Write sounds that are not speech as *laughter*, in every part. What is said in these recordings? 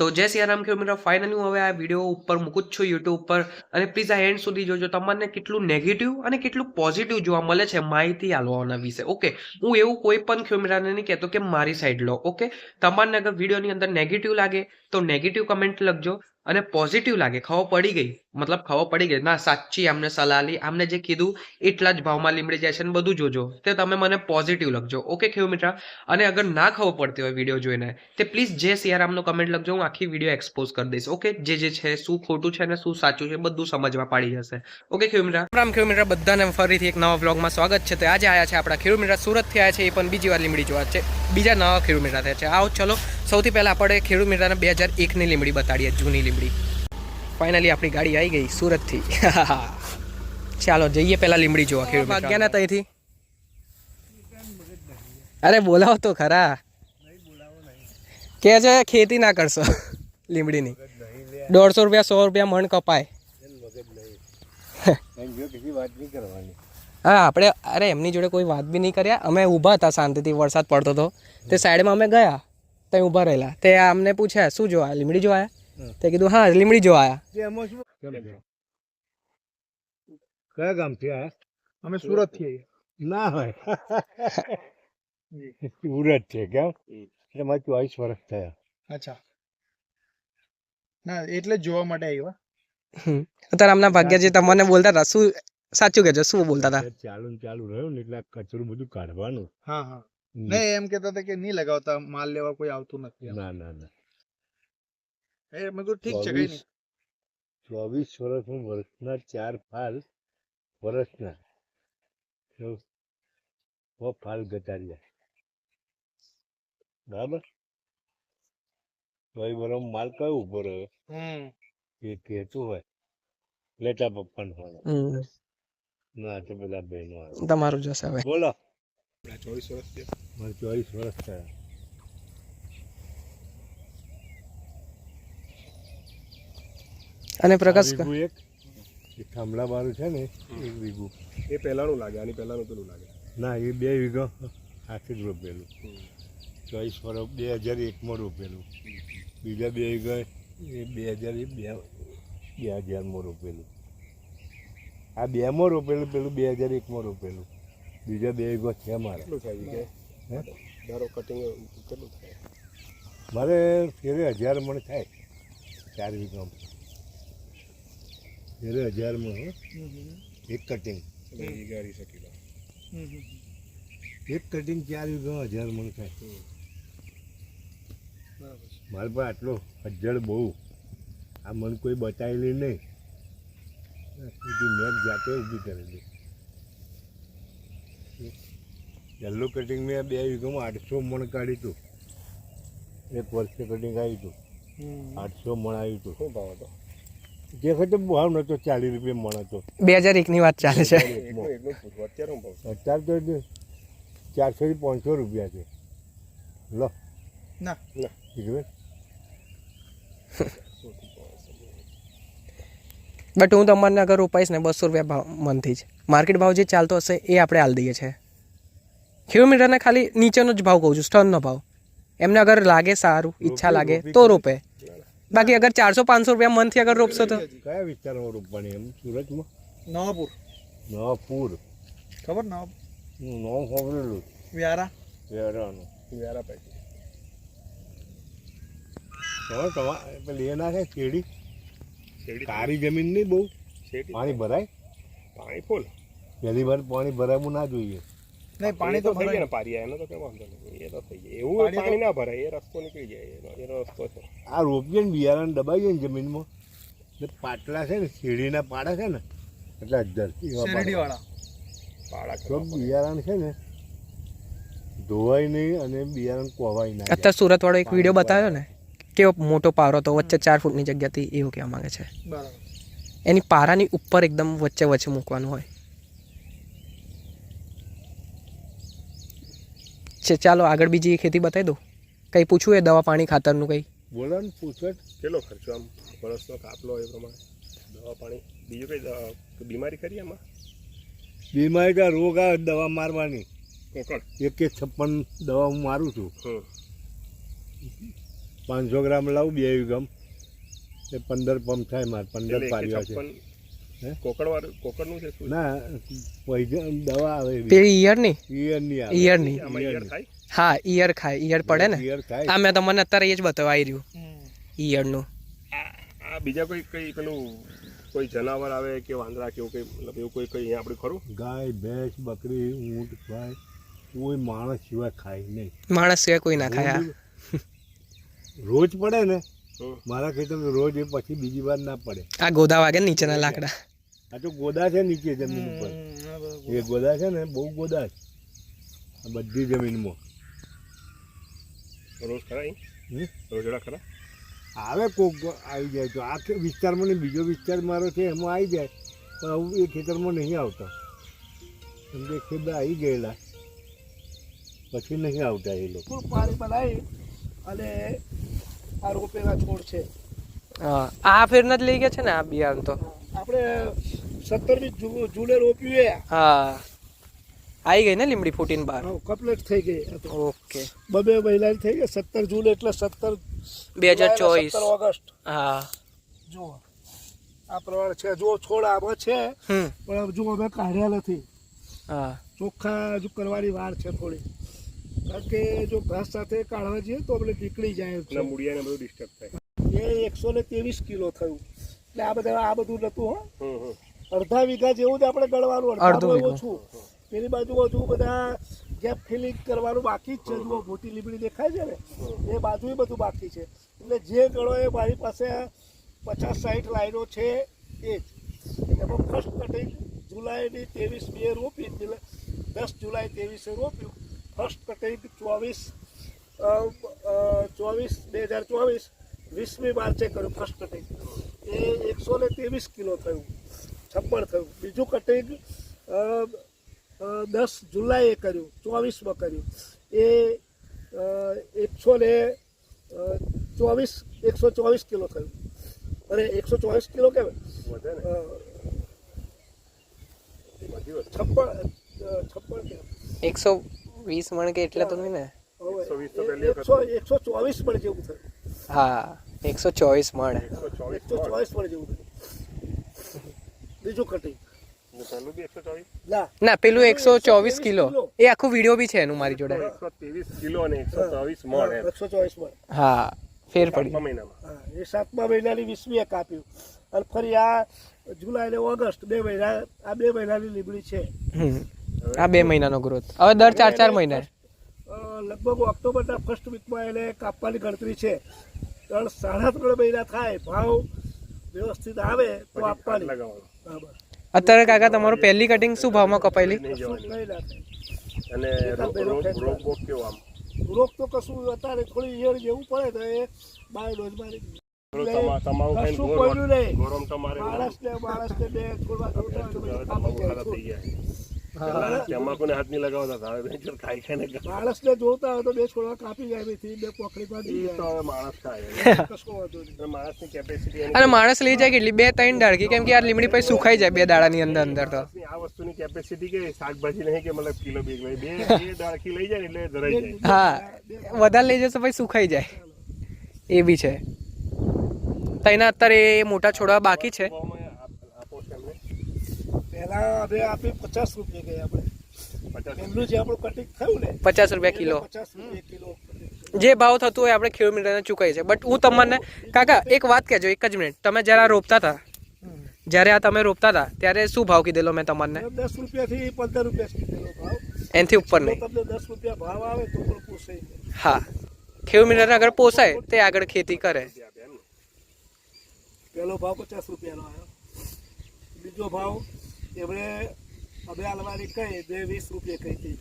તો જય સિયારામ ખેડૂત મિત્રો ફાઇનલી હું હવે આ વીડિયો ઉપર મૂકું જ છું યુટ્યુબ ઉપર અને પ્લીઝ આ એન્ડ સુધી જોજો, તમને કેટલું નેગેટિવ અને કેટલું પોઝિટિવ જોવા મળે છે માહિતી આલવાના વિશે ઓકે હું એવું કોઈ પણ ખેડૂતને નહીં કહેતો કે મારી સાઈડ લો ઓકે તમારને અગર વિડીયોની અંદર નેગેટિવ લાગે તો નેગેટિવ કમેન્ટ લખજો. અને પોઝિટિવ લાગે. ખબર પડી ગઈ. મતલબ ખબર પડી ગઈ. ના, સાચી આમને સલાહ લી. આમને જે કીધું, એટલા જ ભાવમાં લીમડી જાય છે ને બધું જોજો. તે તમે મને પોઝિટિવ લખજો. ઓકે ખેડૂત મિત્ર? અને અગર ના ખબર પડતી હોય વીડિયો જોઈને, તે પ્લીઝ જે સિયારામનો કમેન્ટ લખજો. હું આખી વીડિયો એક્સપોઝ કરી દઈશ. ઓકે જે જે છે, શું ખોટું છે ને શું સાચું છે, બધું સમજવા પાડી જશે. ઓકે ખેડૂત મિત્ર? રામ ખેડૂત મિત્ર. બધાને ફરીથી એક નવા વ્લોગમાં સ્વાગત છે. તો આજે આવ્યા છે આપણા ખેડૂત મિત્ર. સુરતથી આવ્યા છે એ પણ બીજી વાર લીમડી જોવા છે. બીજા નવા ખેડૂત મિત્ર થયા છે. આવો, ચલો. સૌથી પહેલાં આપણે ખેડૂત મિત્રને બે હજાર એકની લીમડી બતાડીએ જૂની લીમડી ફાઇનલી આપણી ગાડી આવી ગઈ સુરતથી. *laughs* ચાલો જઈએ પહેલાં લીમડી જોવા ખેડૂત ભાગ્યા ના ત્યાંથી અરે બોલાવો તો ખરા. કે છે ખેતી ના કરશો. *laughs* લીમડીની દોઢસો રૂપિયા સો રૂપિયા મણ કપાય. હા આપણે અરે એમની જોડે કોઈ વાત બી નહીં કર્યા. અમે ઊભા હતા શાંતિથી વરસાદ પડતો હતો તે સાઈડમાં અમે ગયા. ત્યાં ઊભા રહેલા. તે અમને પૂછ્યા શું જોવા લીમડી જોવા આયા તે કીધું હા લીમડી જોવા આયા કયા ગામથી આયા? અમે સુરતથી ના હોય. *laughs* સુરત છે કેમ એટલે મારે ચોવીસ વર્ષ થયા. અચ્છા. ના એટલે જ જોવા માટે આવ્યા. અત્યારે આમના ભાગ્યજી તમને બોલતા હતા શું સાચું કેજો શું બોલતા હતા? ચાલુ ને ચાલુ રહ્યું ને એટલે કચરું બધું કાઢવાનું. હા હા. નહીં એમ કેતા હતા કે નહીં લગાવતા માલ લેવા કોઈ આવતું નથી ના ના ના. એ મેં કીધું ઠીક છે કઈ નહીં. ચોવીસ હું વર્ષના ચાર ફાલ વર્ષના. ફાલ ગતાર્યા બરાબર? ભાઈ બરો માલ કયો ઊભો રહ્યો? હમ. એ કહેતું હોય. લેટા પપ્પાનું હોય ના તો પેલા બહેનો તમારું જશે હવે. બોલો. ચોવીસ વર્ષ. મારે ચોવીસ વર્ષ થયા. અને પ્રકાશ એક થાંભલા બારું છે ને એક વીઘું એ પહેલાનું લાગે આની પહેલાનું પેલું લાગે. ના એ બે વીઘો આખી જ રોપેલું. ચોવીસ વર્ષ બે હજાર એકમાં રોપેલું. બીજા બે વીઘા એ બે હજાર એ બે બે હજારમાં રોપેલું. આ બેમાં રોપેલું પેલું બે હજાર એકમાં રોપેલું. બીજા બે વીઘો છે મારા. કેટલું થાય કે હે? ધારો કટિંગ કેટલું થાય? મારે ફેરે હજાર મણ થાય ચાર વીઘામાં. ફેરે હજાર મણ એક કટિંગ વિગાડી શકી લો એક કટિંગ ચાર વીઘા હજાર મણ થાય. મારી પાસે આટલો હજ્જડ બહુ. આ મન કોઈ બતાવેલી નહીં. મેં જાતે ઊભી કરેલી. પહેલું કટિંગ મેં બે વીઘામાં આઠસો મણ કાઢ્યું હતું એક વર્ષે કટિંગ આવ્યું હતું આઠસો મણ આવ્યું હતું શું ભાવ હતો? જે વખતે ભાવ નતો ચાલીસ રૂપિયા મણ હતો. બે હજાર એકની વાત ચાલે છે. અત્યારે તો ચારસો ચારસોથી પાંચસો રૂપિયા છે. લો. ના. બટ હું તમને અગર રોપાઈશ ને બસો રૂપિયા ભાવ મનથી જ. માર્કેટ ભાવ જે ચાલતો હશે એ આપણે હાલ દઈએ છીએ. કિલોમીટરને ખાલી નીચેનો જ ભાવ કહું છું સ્ટનનો ભાવ. એમને અગર લાગે સારું ઈચ્છા લાગે તો રોપે. બાકી અગર ચારસો પાંચસો રૂપિયા મનથી અગર રોપશો તો? કયા વિસ્તારમાં રોપવાની એમ? સુરતમાં? નવાપુર. નવાપુર. ખબર નવાપુર? નામ સાંભળેલું વ્યારા. વ્યારાનું. વ્યારા પૈકી. હવે તમારે પેલી એ નાખે કેડી કાળી જમીન નહીં બહુ. પાણી ભરાય? પાણી ફૂલ. પહેલી વાર પાણી ભરાવું ના જોઈએ. નહીં પાણી તો થઈ જાય ભરાય ને પારિયા એનો તો કઈ વાંધો નહીં. એ તો થઈ જાય. એવું પાણી ના ભરાય એ રસ્તો નીકળી જાય એનો એનો રસ્તો છે. આ રોપીએ ને બિયારણ દબાઈએ ને જમીનમાં એટલે પાટલા છે ને શેરડીના પાડા છે ને એટલે ધરતી શેરડીવાળા. પડે. બિયારણ છે ને ધોવાય નહીં અને બિયારણ કોવાય નહીં અત્યારે સુરત વાળો એક વીડિયો બતાવ્યો ને કેવો મોટો પારો હતો વચ્ચે ચાર ફૂટની જગ્યાથી એવું કહેવા માંગે છે. બરાબર. એની પારાની ઉપર એકદમ વચ્ચે વચ્ચે મૂકવાનું હોય. છે. ચાલો આગળ બીજી ખેતી બતાવી દો કંઈ પૂછવું એ દવા પાણી ખાતરનું કંઈ? બોલો ને પૂછત કેટલો ખર્ચો આમ? વર્ષનો કાપલો એ પ્રમાણે? દવા પાણી? બીજું કઈ બીમારી કરી એમાં બીમારી તો રોગ આવે દવા મારવાની. એક એક છપ્પન દવા હું મારું છું. પાંચસો ગ્રામ લાવું બે ગમ એ પંદર પંપ થાય મારે પંદર પાડ્યા છે છપ્પન હે? કોકડ વાળું કોકડનું છે શું? ના દવા આવે એવી. પેલી ઈયરની? ઈયળની આવે. ઈયરની. આમાં ઈયળ થાય? હા ઈયર ખાય ઈયર પડે ને? આ મેં તમને અત્યારે એ જ બતાવ્યું રહ્યું ઈયળનું આ આ બીજા કોઈ કઈ પેલું કોઈ જનાવર આવે કે વાંદરા કે એવું કઈ મતલબ એવું કોઈ આપણે ખરું? ગાય ભેંસ બકરી ઊંટ ગાય કોઈ માણસ સિવાય ખાય નહીં. માણસ સિવાય કોઈ ના ખાય રોજ પડે ને? મારા ખેતર રોજ એ પછી બીજી વાર ના પડે. આ ગોદા વાગે નીચેના લાકડા. આ તો ગોદા છે નીચે જમીન ઉપર. એ ગોદા. છે ને બહુ ગોદા છે. આ બધી જમીનમાં. રોજ ખરા રોજડા ખરા? આવે કોક આવી જાય તો. આ વિસ્તારમાં ને બીજો વિસ્તાર મારો છે એમાં આવી જાય. પણ આવું એ ખેતરમાં નહીં આવતા. કેમ કે ખેતર આવી ગયેલા. પછી નહીં આવતા એ લોકો. પાણી બનાવી અને આ રોપેલા છોડ છે. હા આ ફેરના જ લઈ ગયા છે ને આ બિયારણ તો? આપણે સત્તરમી જુલે જૂને રોપ્યું એ. હા. આવી ગઈ ને લીમડી ફૂટીને બહાર? કપલેટ થઈ ગઈ ઓકે. બબે મહિલા થઈ ગઈ સત્તર જૂન એટલે સત્તર બે હજાર ચોવીસ. ઓગસ્ટ. હા. જુઓ. આ પ્રમાણે છે. જો છોડ આમાં છે પણ જો અમે કાઢ્યા નથી. હા. ચોખ્ખા હજુ કરવાની વાર છે થોડી. કારણ કે જો ઘાસ સાથે કાઢવા જઈએ તો આપણે નીકળી જાય મૂળિયાને બધું ડિસ્ટર્બ થાય. એ એકસો ને ત્રેવીસ કિલો થયું. એટલે આ બધા આ બધું નતું હો. અડધા વીઘા જેવું જ આપણે ગણવાનું અડધું ઓછું. પેલી બાજુ હજુ બધા જ્યાં ફિલિંગ કરવાનું બાકી જ છે જુઓ મોટી લીમડી દેખાય છે ને? એ બાજુ બધું બાકી છે. એટલે જે ગળો એ મારી પાસે પચાસ સાઠ લાઈનો છે એ જ. એમાં ફર્સ્ટ કટિંગ જુલાઈની ત્રેવીસ બે રોપી એટલે દસ જુલાઈ ત્રેવીસે રોપ્યું. ફર્સ્ટ કટિંગ ચોવીસ ચોવીસ બે હજાર ચોવીસ વીસમી માર્ચે કર્યું ફર્સ્ટ કટિંગ એ એકસો ને ત્રેવીસ કિલો થયું. છપ્પન થયું. બીજું કટિંગ દસ જુલાઈએ કર્યું ચોવીસમાં કર્યું. એ એકસો ને ચોવીસ એકસો ચોવીસ કિલો થયું. અરે એકસો ચોવીસ કિલો કેમ છપ્પન છપ્પન એકસો વીસ મણ કે એટલે તો નહીં ને? હવે 120 તો પહેલી વખત એકસો એકસો ચોવીસ પણ જેવું થયું. હા એકસો ચોવીસ મણ. એકસો ચોવીસ મણ. ચોવીસ પણ જેવું થયું. બીજું કટિંગ ના પેલું એકસો ચોવીસ? કિલો. એ આખું વીડિયો બી છે એનું મારી જોડે. એકસો ત્રેવીસ કિલો અને એકસો ચોવીસ મણ એકસો ચોવીસ મળે હા ફેર પડી. મહિનામાં. એ સાતમા મહિનાની વીસમી એક આપ્યું. અને ફરી આ જુલાઈ અને ઓગસ્ટ બે મહિના આ બે મહિનાની લીમડી છે. હમ. આ બે મહિનાનો ગ્રોથ હવે દર ચાર ચાર મહિના. લગભગ ઓક્ટોબરના ફર્સ્ટ વીકમાં એને કાપવાની ગણતરી છે. ત્રણ સાડા ત્રણ મહિના થાય ભાવ વ્યવસ્થિત આવે તો આપવાની. અત્યારે કાકા તમારું પહેલી કટિંગ શું ભાવમાં કપાયેલી? અને કેવો આમ? રોગ તો કશું અત્યારે થોડી યર જેવું પડે તો એ બાય ડોઝ મારી પેલું તમા- તમાકુ ખાઈને કશું ગોળ- પડ્યું નહીં. ગોરમ તમારે માણસ ને બે ને બે ખાતા થઈ ગયા. તમાકુને હાથ નહીં લગાવતા હતા. ખાઈ ખાઈને માણસને જોતા હોય તો બે છોડવા કાપી જાય એમાંથી બે પોખડી પાડી તો હવે માણસ ખાય *laughs* માણસની કેપેસિટી અને માણસ લઈ જાય કેટલી? બે ત્રણ દાડકી કેમ કે આ લીમડી પછી સુખાઈ જાય બે દાડાની અંદર અંદર તો. આ વસ્તુની કેપેસિટી કે શાકભાજી નહીં કે મતલબ કિલો બે બે બે ડાળખી લઈ જાય એટલે ધરાઈ જાય. હા. વધારે લઈ જશે પછી સુખાઈ જાય. એ બી છે. તો એના અત્યારે એ મોટા છોડવા બાકી છે ભાવમાં આપ- આપો છો એમને આપી પચાસ રૂપિયા ગયા આપણે. પચાસ એમનું જે આપણું કટિંગ થયું ને પચાસ રૂપિયા કિલો. પચાસ રૂપિયા કિલો જે ભાવ થતું હોય આપણે ખેડૂત મિત્રને ચૂકાય છે બટ હું તમને કાકા એક વાત કહેજો એક જ મિનિટ. તમે જ્યારે આ રોપતા હતા જ્યારે આ તમે રોપતા હતા ત્યારે શું ભાવ કીધેલો મેં તમને? દસ રૂપિયાથી પંદર રૂપિયા સુધીનો ભાવ. એનાથી ઉપર નહીં. તમને દસ રૂપિયા ભાવ આવે તો પણ પોસાય હા. ખેડૂત મિત્રને આગળ પોસાય તે આગળ ખેતી કરે. પહેલો ભાવ પચાસ રૂપિયાનો આવ્યો. બીજો ભાવ એમણે અમે હાલવાની કહી બે વીસ રૂપિયા કહી હતી.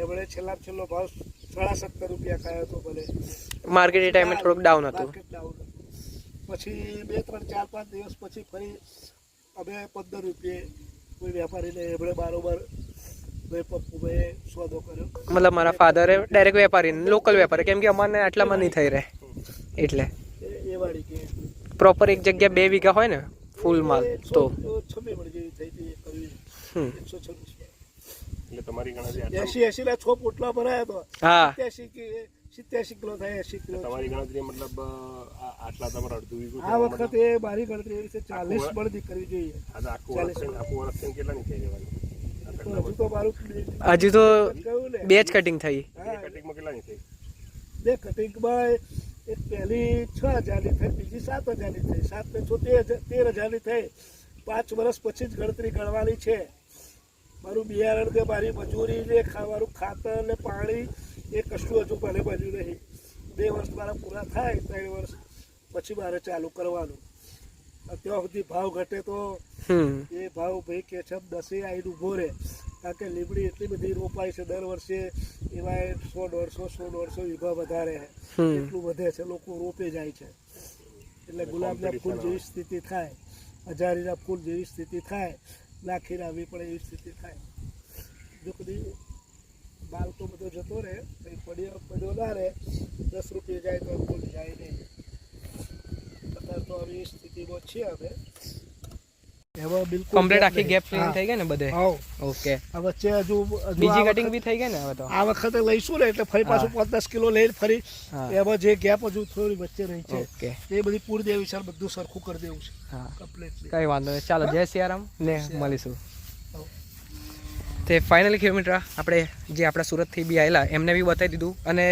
એમણે છેલ્લા છેલ્લો ભાવ સાડા સત્તર રૂપિયા ખાયો હતો ભલે. માર્કેટ એ ટાઈમે થોડુંક ડાઉન હતું. ડાઉન પછી બે ત્રણ ચાર પાંચ દિવસ પછી ફરી અમે પંદર રૂપિયે કોઈ વેપારીને એમણે બારોબાર મતલબ મારા ફાધરે ડાયરેક્ટ વેપારી લોકલ વેપારી. કેમ કે અમારને આટલામાં નહીં થઈ રહે. એટલે. પ્રોપર એક જગ્યા બે વીઘા હોય ને ફૂલ માલ તો છવ્વીસ મણ જેવી થઈ હતી એ કરવી હમ. એકસો છવ્વીસ એટલે તમારી ગણતરી એસી એસી ના છ પોટલા ભરાયા હતા હા. એસી સિત્યાસી કિલો થાય એસી કિલો તમારી ગણતરી મતલબ આ- આટલા તમારે અડધું વીઘું આ વખતે મારી ગણતરી એવી છે ચાલીસ બળદી કરવી જોઈએ. આ આખું વર્ષ આખું વર્ષ છે ને થઈ રહેવાની આ તો હજુ તો મારું હજુ તો કહ્યું ને? બે જ કટિંગ થઈ. હા, કટિંગમાં કેટલાની થઈ? બે કટિંગમાં એક પહેલી છ હજારની થઈ બીજી સાત હજારની થઈ. સાત ને છ તેર હજાર- તેર હજારની થઈ. પાંચ વર્ષ પછી જ ગણતરી ગણવાની છે. મારું બિયારણ કે મારી મજૂરી ને ખાવાનું ખાતર ને પાણી એ કશું હજુ મને બન્યું નહીં. બે વર્ષ મારા પૂરા થાય ત્રણ વર્ષ પછી મારે ચાલુ કરવાનું. અત્યાર સુધી ભાવ ઘટે તો એ ભાવ ભાઈ કે છે દસે આઈને ઊભો રહે. કારણ કે લીમડી એટલી બધી રોપાય છે દર વર્ષે એવા સો દોઢસો સો દોઢસો વીઘા વધારે છે એટલું વધે છે લોકો રોપે જાય છે. એટલે ગુલાબના ફૂલ જેવી સ્થિતિ થાય હજારીના ફૂલ જેવી સ્થિતિ થાય લાખી આવી પડે એવી સ્થિતિ થાય. જો કદી તો બધો જતો રહે કંઈ પડ્યો પડ્યો ના રહે, દસ રૂપિયા જાય તો ફૂલ જાય નહીં. અત્યારે તો આવી સ્થિતિમાં છીએ અમે. એમાં બિલકુલ કમ્પ્લીટ આખી ગેપ ક્લીન થઈ ગઈ ને બધે? ઓકે. આ વચ્ચે હજુ હજુ બીજી કટિંગ બી થઈ ગઈ ને હવે તો? આ વખતે લઈશું ને એટલે ફરી પાછું પાંચ દસ કિલો લઈને ફરી એમાં જે ગેપ હજુ થોડી વચ્ચે રહી છે એ બધી પૂરી દેવી છે બધું સરખું કરી દેવું છે. કઈ વાંધો નહીં. ચાલો જય સિયારામ ને મળીશું. તે ફાઇનલી કિલોમીટર આપણે જે આપણા સુરતથી બી આવેલા એમને બી બતાવી દીધું. અને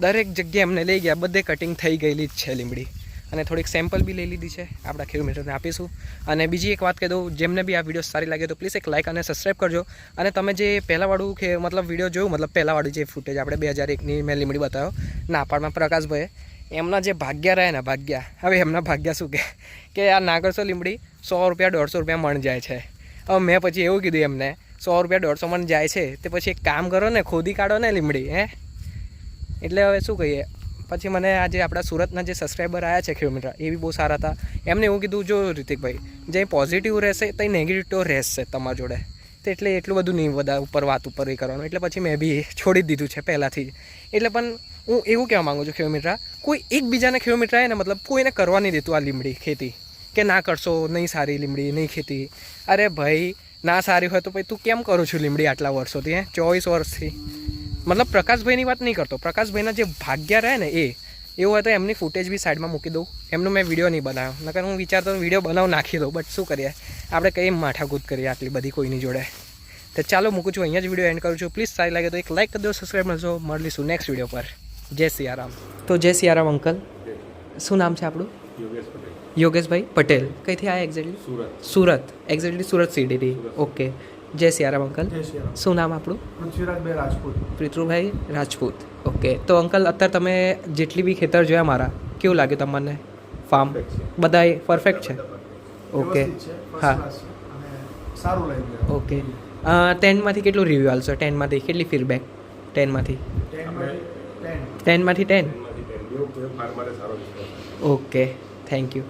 દરેક જગ્યાએ એમને લઈ ગયા. બધે કટિંગ થઈ ગયેલી જ છે લીમડી અને થોડીક સેમ્પલ બી લઈ લીધી છે. આપણા કિલોમીટરને આપીશું. અને બીજી એક વાત કહી દઉં, જેમને બી આ વીડિયો સારી લાગે તો પ્લીઝ એક લાઇક અને સબસ્ક્રાઈબ કરજો. અને તમે જે પહેલાંવાળું કે મતલબ વીડિયો જોયું, મતલબ પહેલાંવાળું જે ફૂટેજ આપણે બે હજાર એકની મેં લીમડી બતાવ્યો નાપાડમાં પ્રકાશભાઈએ, એમના જે ભાગ્યા રહ્યા ને ભાગ્યા, હવે એમના ભાગ્યા શું કે કે આ નાગરસો લીમડી સો રૂપિયા, દોઢસો રૂપિયા મણ જાય છે. હવે મેં પછી એવું કીધું એમને, સો રૂપિયા, દોઢસો મણ જાય છે, તે પછી એક કામ કરો ને, ખોદી કાઢો ને લીમડી, હે? એટલે હવે શું કહીએ? પછી મને આજે આપણા સુરતના જે સબસ્ક્રાઈબર આવ્યા છે કિલોમીટર એ બી બહુ સારા હતા. એમને એવું કીધું, જો રિતિકભાઈ, જે પોઝિટિવ રહેશે, તો નેગેટિવ રહેશે તમારા જોડે. તો એટલે એટલું બધું નહીં, બધા ઉપર વાત ઉપર એ કરવાનું. એટલે પછી મેં બી છોડી દીધું છે પહેલાંથી. જ એટલે પણ હું એવું કહેવા માગું છું કિલોમીટર કોઈ એકબીજાને આવે ને મતલબ કોઈને કરવા નહીં દેતું આ લીમડી ખેતી. કે ના કરશો, નહીં સારી લીમડી નહીં ખેતી. અરે ભાઈ, ના સારી હોય તો પછી તું કેમ કરું છું લીમડી આટલા વર્ષોથી, હે? ચોવીસ વર્ષથી. મતલબ પ્રકાશભાઈની વાત નહીં કરતો. પ્રકાશભાઈના જે ભાગ્યા રહે ને એ એવું હોય તો એમની ફૂટેજ બી સાઈડમાં મૂકી દઉં. એમનો મેં વીડિયો નહીં બનાવ્યો. નકર હું વિચારતો વીડિયો બનાવ નાખી દઉં. બટ શું કરીએ? આપણે કઈ માઠાકૂદ કરીએ આટલી બધી કોઈની જોડે? તો ચાલો મૂકું છું. અહીંયા જ વીડિયો એન્ડ કરું છું. પ્લીઝ સારી લાગે તો એક લાઇક કરી દો સબસ્ક્રાઈબ કરજો. મળીશું નેક્સ્ટ વીડિયો પર. જય સિયારામ. તો જય સિયારામ અંકલ શું નામ છે આપણું? યોગેશભાઈ પટેલ. કઈથી આયા એક્ઝેક્ટલી સુરત. સુરત. એક્ઝેક્ટલી સુરત સીડીથી ઓકે જય સિયારામ અંકલ. શું નામ આપણું? પૃથ્વીરાજભાઈ રાજપૂત. પૃથ્વીભાઈ રાજપૂત. ઓકે તો અંકલ અત્યારે તમે જેટલી બી ખેતર જોયા મારા કેવું લાગ્યું તમને? ફાર્મ બધા પરફેક્ટ છે? ઓકે હા. સારું લાગ્યું ઓકે ટેનમાંથી કેટલું રિવ્યુ આલશો? ટેનમાંથી કેટલી ફીડબેક ટેનમાંથી ટેનમાંથી ટેન. Okay thank you